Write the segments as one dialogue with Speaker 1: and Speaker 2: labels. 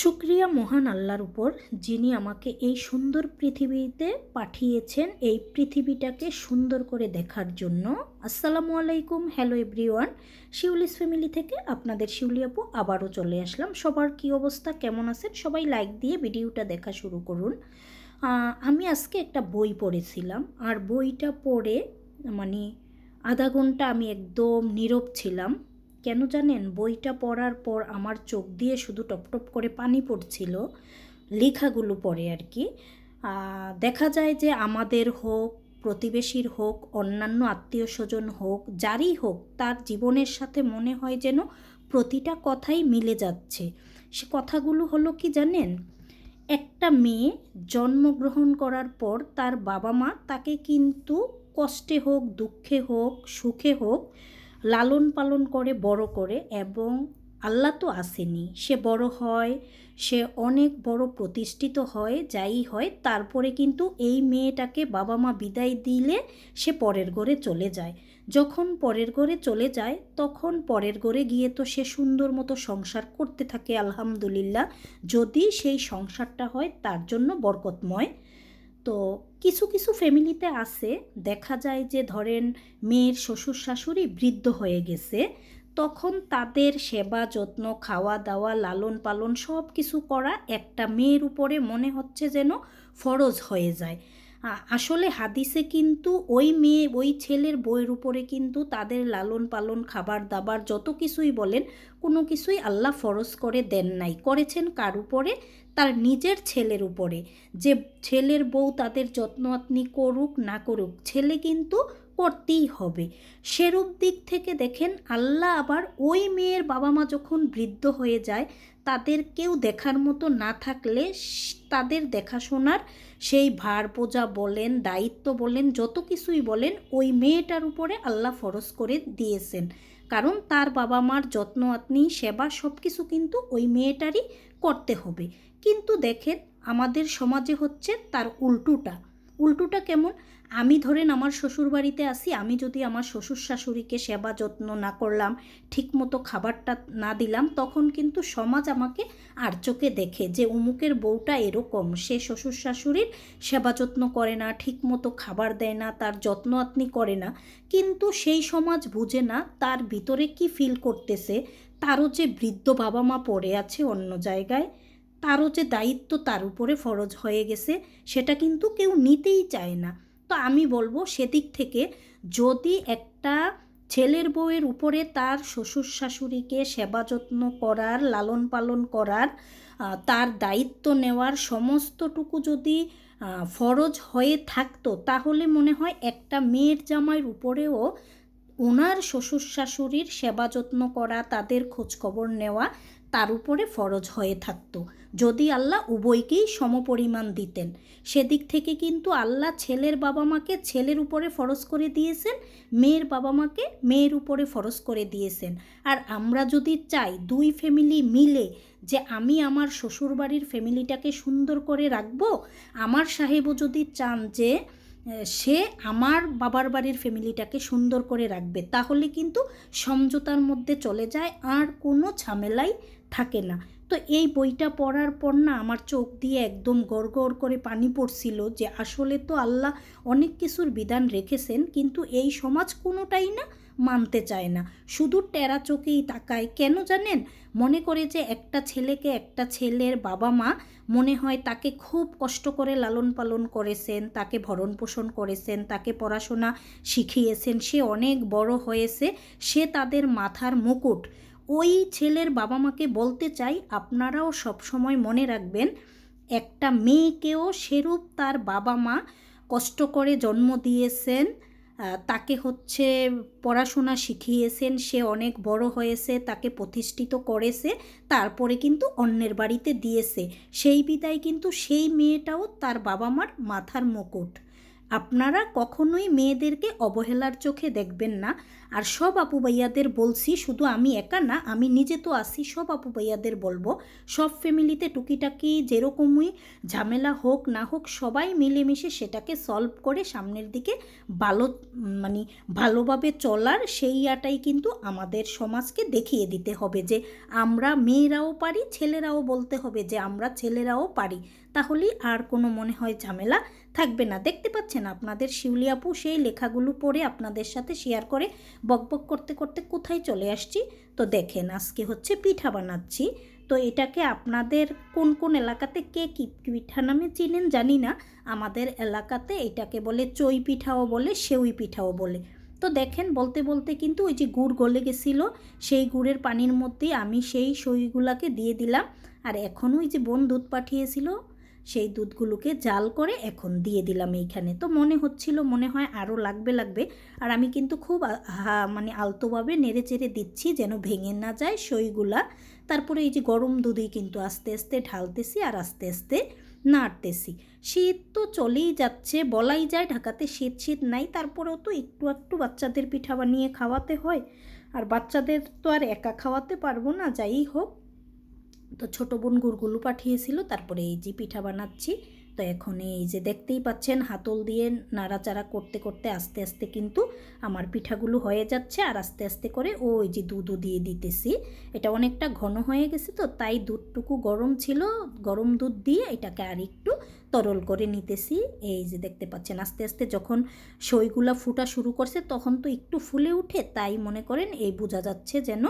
Speaker 1: শুক্রিয়া মহান আল্লাহর উপর যিনি আমাকে এই সুন্দর পৃথিবীতে পাঠিয়েছেন, এই পৃথিবীটাকে সুন্দর করে দেখার জন্য। আসসালামু আলাইকুম, হ্যালো এভরিওয়ান। শিউলিস ফ্যামিলি থেকে আপনাদের শিউলি আপু আবারও চলে আসলাম। সবার কি অবস্থা, কেমন আছেন? সবাই লাইক দিয়ে ভিডিওটা দেখা শুরু করুন। আমি আজকে একটা বই পড়েছিলাম। আর বইটা পড়ে মানে আধা ঘণ্টা আমি একদম নীরব ছিলাম। কেন জানেন? বইটা পড়ার পর আমার চোখ দিয়ে শুধু টপটপ করে পানি পড়ছিল, লেখাগুলো পড়ে আর কি। দেখা যায় যে আমাদের হোক, প্রতিবেশীর হোক, অন্যান্য আত্মীয় স্বজন হোক, যারই হোক, তার জীবনের সাথে মনে হয় যেন প্রতিটা কথাই মিলে যাচ্ছে। সে কথাগুলো হলো কি জানেন? একটা মেয়ে জন্মগ্রহণ করার পর তার বাবা মা তাকে কিন্তু কষ্টে হোক, দুঃখে হোক, সুখে হোক লালন পালন করে, বড় করে এবং আল্লাহ তো আসেনি। সে বড় হয়, সে অনেক বড় প্রতিষ্ঠিত হয়, যাই হয়, তারপরে কিন্তু এই মেয়েটাকে বাবা মা বিদায় দিলে সে পরের ঘরে চলে যায়। যখন পরের ঘরে চলে যায়, তখন পরের ঘরে গিয়ে তো সে সুন্দর মতো সংসার করতে থাকে, আলহামদুলিল্লাহ। যদি সেই সংসারটা হয়, তার জন্য বরকতময়। তো কিছু কিছু ফ্যামিলিতে আছে। দেখা যায় যে ধরেন মেয়ের শ্বশুর শাশুড়ি বৃদ্ধ হয়ে গেছে। তখন তাদের সেবা যত্ন, খাওয়া দাওয়া, লালন পালন সব কিছু করা একটা মেয়ের উপরে মনে হচ্ছে যেন ফরজ হয়ে যায়। আসলে হাদিসে কিন্তু ওই মেয়ে, ওই ছেলের বইয়ের উপরে কিন্তু তাদের লালন পালন, খাবার দাবার যত কিছুই বলেন, কোনো কিছুই আল্লাহ ফরজ করে দেন নাই। করেছেন কার উপরে? তার নিজের ছেলের উপরে। যে ছেলের বউ তাদের যত্ন আত্নি করুক, না করুক, ছেলে কিন্তু করতেই হবে। সেরূপ দিক থেকে দেখেন, আল্লাহ আবার ওই মেয়ের বাবা মা যখন বৃদ্ধ হয়ে যায়, তাদের কেউ দেখার মতো না থাকলে তাদের দেখাশোনার সেই ভার বোঝা বলেন, দায়িত্ব বলেন, যত কিছুই বলেন, ওই মেয়েটার উপরে আল্লাহ ফরজ করে দিয়েছেন। কারণ তার বাবা মার যত্ন আত্নি সেবা সব কিছু কিন্তু ওই মেয়েটারই করতে হবে। কিন্তু দেখেন, আমাদের সমাজে হচ্ছে তার উল্টোটা। উল্টোটা কেমন? আমি ধরেন আমার শ্বশুর বাড়িতে আসি, আমি যদি আমার শ্বশুর শাশুড়িকে সেবা যত্ন না করলাম, ঠিকমতো খাবারটা না দিলাম, তখন কিন্তু সমাজ আমাকে আর চোখে দেখে যে অমুকের বউটা এরকম। সে শ্বশুর শাশুড়ির সেবা যত্ন করে না, ঠিকমতো খাবার দেয় না, তার যত্ন আত্নি করে না। কিন্তু সেই সমাজ বুঝে না তার ভিতরে কি ফিল করতেছে, তারও যে বৃদ্ধ বাবা মা পড়ে আছে অন্য জায়গায়। তারও যে দায়িত্ব তার উপরে ফরজ হয়ে গেছে, সেটা কিন্তু কেউ নিতেই চায় না। তো আমি বলব সেদিক থেকে যদি একটা ছেলের বউয়ের উপরে তার শ্বশুর শাশুড়িকে সেবা যত্ন করার, লালন পালন করার তার দায়িত্ব নেওয়ার সমস্তটুকু যদি ফরজ হয়ে থাকতো, তাহলে মনে হয় একটা মেয়ের জামাইয়ের উপরেও ওনার শ্বশুর শাশুড়ির সেবা যত্ন করা, তাদের খোঁজখবর নেওয়া তার উপরে ফরজ হয়ে থাকতো। যদি আল্লাহ উভয়কেই সমপরিমাণ দিতেন, সেদিক থেকে কিন্তু আল্লাহ ছেলের বাবা মাকে ছেলের উপরে ফরজ করে দিয়েছেন, মেয়ের বাবা মাকে মেয়ের উপরে ফরজ করে দিয়েছেন। আর আমরা যদি চাই দুই ফ্যামিলি মিলে যে আমি আমার শ্বশুরবাড়ির ফ্যামিলিটাকে সুন্দর করে রাখব, আমার সাহেবও যদি চান যে, সে আমার বাবার বাড়ির ফ্যামিলিটাকে সুন্দর করে রাখবে, তাহলে কিন্তু সমঝোতার মধ্যে চলে যায়, আর কোনো ঝামেলাই থাকে না। তো এই বইটা পড়ার পর না আমার চোখ দিয়ে একদম গড় গড় করে পানি পড়ছিল যে আসলে তো আল্লাহ অনেক কিছুর বিধান রেখেছেন, কিন্তু এই সমাজ কোনোটাই না মানতে চায় না। শুধু টেরা চোখেই তাকায়। কেন জানেন? মনে করে যে একটা ছেলেকে একটা ছেলের বাবা মা মনে হয় তাকে খুব কষ্ট করে লালন পালন করেছেন, তাকে ভরণ পোষণ করেছেন, তাকে পড়াশোনা শিখিয়েছেন, সে অনেক বড় হয়েছে, সে তাদের মাথার মুকুট। ওই ছেলের বাবা মাকে বলতে চাই, আপনারাও সবসময় মনে রাখবেন, একটা মেয়েকেও সেরূপ তার বাবা মা কষ্ট করে জন্ম দিয়েছেন তাকে হচ্ছে পড়াশোনা শিখিয়েছেন, সে অনেক বড় হয়েছে, তাকে প্রতিষ্ঠিত করেছে, তারপরে কিন্তু অন্যের বাড়িতে দিয়েছে। সেই বিদায় কিন্তু সেই মেয়েটাও তার বাবা মার মাথার মুকুট। আপনারা কখনোই মেয়েদেরকে অবহেলার চোখে দেখবেন না। আর সব আপু ভাইয়াদের বলছি, শুধু আমি একা না, আমি নিজে তো আসি সব আপু ভাইয়াদের বলব। সব ফ্যামিলিতে টুকিটাকি যেরকমই ঝামেলা হোক না হোক, সবাই মিলেমিশে সেটাকে সলভ করে সামনের দিকে ভালো মানে ভালোভাবে চলার সেই আটাই কিন্তু আমাদের সমাজকে দেখিয়ে দিতে হবে যে আমরা মেয়েরাও পারি, ছেলেরাও বলতে হবে যে আমরা ছেলেরাও পারি। তাহলেই আর কোনো মনে হয় ঝামেলা থাকবে না। দেখতে পাচ্ছেন আপনাদের শিউলি আপু সেই লেখাগুলো পড়ে আপনাদের সাথে শেয়ার করে বকবক করতে করতে কোথায় চলে আসছি? তো দেখেন আজকে হচ্ছে পিঠা বানাচ্ছি। তো এটাকে আপনাদের কোন কোন এলাকাতে কে কী পিঠা নামে চিনেন জানি না। আমাদের এলাকাতে এটাকে বলে চই পিঠাও বলে, সেউই পিঠাও বলে। তো দেখেন বলতে বলতে কিন্তু ওই যে গুড় গলে গেছিল, সেই গুড়ের পানির মধ্যে আমি সেই সইগুলাকে দিয়ে দিলাম। আর এখনও ওই যে বোন দুধ পাঠিয়েছিল সেই দুধগুলোকে জাল করে এখন দিয়ে দিলাম এইখানে। তো মনে হচ্ছিল, মনে হয় আরও লাগবে লাগবে। আর আমি কিন্তু খুব মানে আলতোভাবে নেড়ে চেড়ে দিচ্ছি যেন ভেঙে না যায় সইগুলা। তারপরে এই যে গরম দুধই কিন্তু আস্তে আস্তে ঢালতেছি আর আস্তে আস্তে নাড়তেছি। শীত তো চলেই যাচ্ছে, বলাই যায় ঢাকাতে শীত শীত নাই। তারপরেও তো একটু একটু বাচ্চাদের পিঠা বানিয়ে খাওয়াতে হয়। আর বাচ্চাদের তো আর একা খাওয়াতে পারব না, যাই হোক। তো ছোটো বোন গুড়গুলো পাঠিয়েছিল, তারপরে এই যে পিঠা বানাচ্ছি। তো এখন এই যে দেখতেই পাচ্ছেন, হাতল দিয়ে নাড়াচাড়া করতে করতে আস্তে আস্তে কিন্তু আমার পিঠাগুলো হয়ে যাচ্ছে আর আস্তে আস্তে করে ও ওই যে দুধও দিয়ে দিতেছি। এটা অনেকটা ঘন হয়ে গেছে তো, তাই দুধটুকু গরম ছিল, গরম দুধ দিয়ে এটাকে আর একটু তরল করে নিতেছি। এই যে দেখতে পাচ্ছেন, আস্তে আস্তে যখন সইগুলা ফুটা শুরু করছে তখন তো একটু ফুলে উঠে, তাই মনে করেন এই বোঝা যাচ্ছে যেন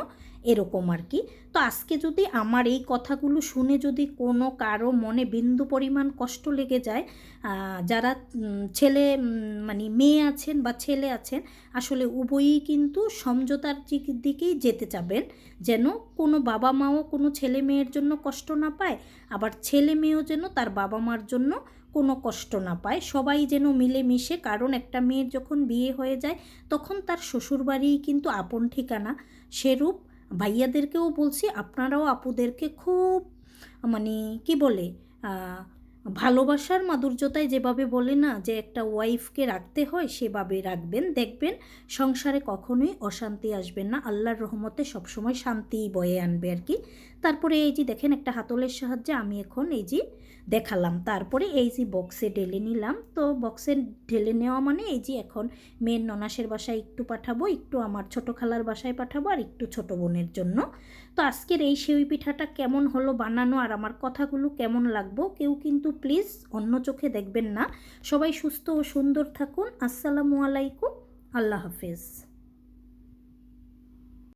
Speaker 1: এরকম আর কি। তো আজকে যদি আমার এই কথাগুলো শুনে যদি কোনো কারও মনে বিন্দু পরিমাণ কষ্ট লেগে যায় যারা ছেলে মানে মেয়ে আছেন বা ছেলে আছেন, আসলে উভয়ই কিন্তু সমঝোতার দিকেই যেতে চাবেন। যেন কোনো বাবা মাও কোনো ছেলে মেয়ের জন্য কষ্ট না পায়, আবার ছেলে মেয়েও যেন তার বাবা মার জন্য কোনো কষ্ট না পায়। সবাই যেন মিলেমিশে, কারণ একটা মেয়ের যখন বিয়ে হয়ে যায়, তখন তার শ্বশুরবাড়িই কিন্তু আপন ঠিকানা। সেরূপ ভাইয়াদেরকেও বলছি আপনারাও আপুদেরকে খুব মানে কি বলে ভালোবাসার মাধুর্যতায় যেভাবে বলে না, যে একটা ওয়াইফকে রাখতে হয়, সেভাবে রাখবেন। দেখবেন সংসারে কখনোই অশান্তি আসবেন না। আল্লাহর রহমতে সবসময় শান্তিই বয়ে আনবে আর কি। তারপরে এই যে দেখেন, একটা হাতলের সাহায্যে আমি এখন এই যে দেখালাম। তারপরে এই যে বক্সে ঢেলে নিলাম। তো বক্সে ঢেলে নেওয়া মানে এই যে এখন মেন ননাসের বাসায় একটু পাঠাবো, একটু আমার ছোটো খালার বাসায় পাঠাবো আর একটু ছোট বোনের জন্য। তো আজকের এই সেউই পিঠাটা কেমন হলো বানানো আর আমার কথাগুলো কেমন লাগবো, কেউ কিন্তু প্লিজ অন্য চোখে দেখবেন না। সবাই সুস্থ ও সুন্দর থাকুন। আসসালামু আলাইকুম। আল্লাহ হাফেজ।